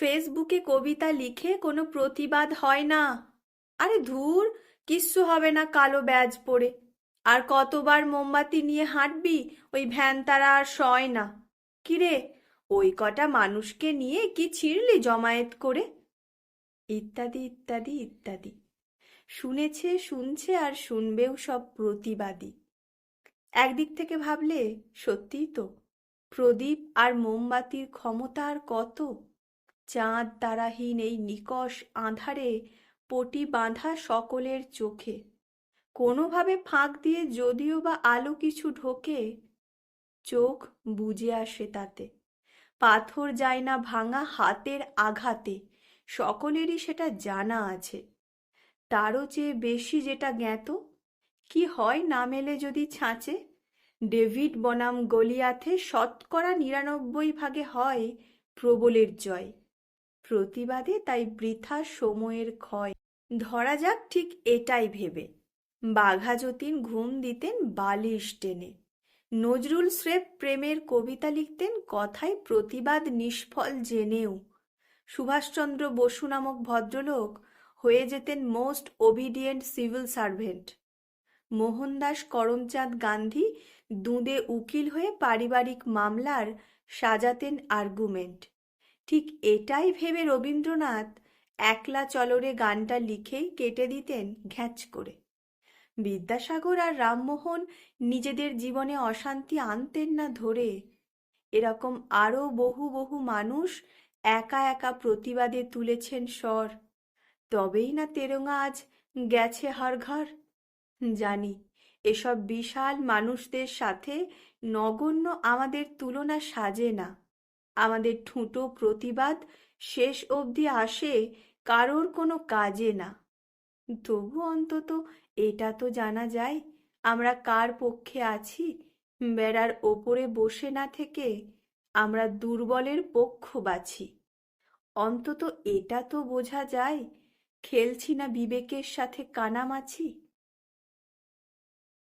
ফেসবুকে কবিতা লিখে কোনো প্রতিবাদ হয় না। আরে ধুর, কিচ্ছু হবে না কালো ব্যাজ পরে। আর কতবার মোমবাতি নিয়ে হাঁটবি, ওই ভ্যান তারা আর সয় না। কিরে, ওই কটা মানুষকে নিয়ে কি ছিঁড়লি জমায়েত করে? ইত্যাদি ইত্যাদি ইত্যাদি। শুনেছে, শুনছে আর শুনবেও সব প্রতিবাদী। একদিক থেকে ভাবলে সত্যিই তো, প্রদীপ আর মোমবাতির ক্ষমতা আর কত? চাঁদ তারাহীন এই নিকষ আঁধারে পটি বাঁধা সকলের চোখে। কোনোভাবে ফাঁক দিয়ে যদিও বা আলো কিছু ঢোকে, চোখ বুজে আসে তাতে। পাথর যায় না ভাঙা হাতের আঘাতে, সকলেরই সেটা জানা আছে। তারও চেয়ে বেশি যেটা জ্ঞাত, কি হয় না মেলে যদি ছাঁচে? ডেভিড বনাম গলিয়াথে শতকরা নিরানব্বই ভাগে হয় প্রবলের জয়। প্রতিবাদে তাই বৃথা সময়ের ক্ষয়। ধরা যাক ঠিক এটাই ভেবে। বাঘা যতীন ঘুম দিতেন বালিশ টেনে। নজরুল স্রেফ প্রেমের কবিতা লিখতেন কথায় প্রতিবাদ নিষ্ফল জেনেও। সুভাষচন্দ্র বসু নামক ভদ্রলোক হয়ে যেতেন most obedient civil servant. Mohandas Karamchand Gandhi দুঁদে উকিল হয়ে পারিবারিক মামলার সাজাতেন আর্গুমেন্ট। ঠিক এটাই ভেবে রবীন্দ্রনাথ একলা চলরে গানটা লিখেই কেটে দিতেন ঘ্যাঁচ করে। বিদ্যাসাগর আর রামমোহন নিজেদের জীবনে অশান্তি আনতেন না ধরে। এরকম আরও বহু বহু মানুষ একা একা প্রতিবাদে তুলেছেন স্বর। তবেই না তেরঙা আজ গেছে হার ঘর। জানি, এসব বিশাল মানুষদের সাথে নগণ্য আমাদের তুলনা সাজে না। আমাদের ঠুঁটো প্রতিবাদ শেষ অবধি আসে কারোর কোনো কাজে না। তবু অন্তত এটা তো জানা যায়, আমরা কার পক্ষে আছি? বেড়ার ওপরে বসে না থেকে আমরা দুর্বলের পক্ষ বাছি অন্তত এটা তো বোঝা যায়, খেলছি না বিবেকের সাথে কানামাছি।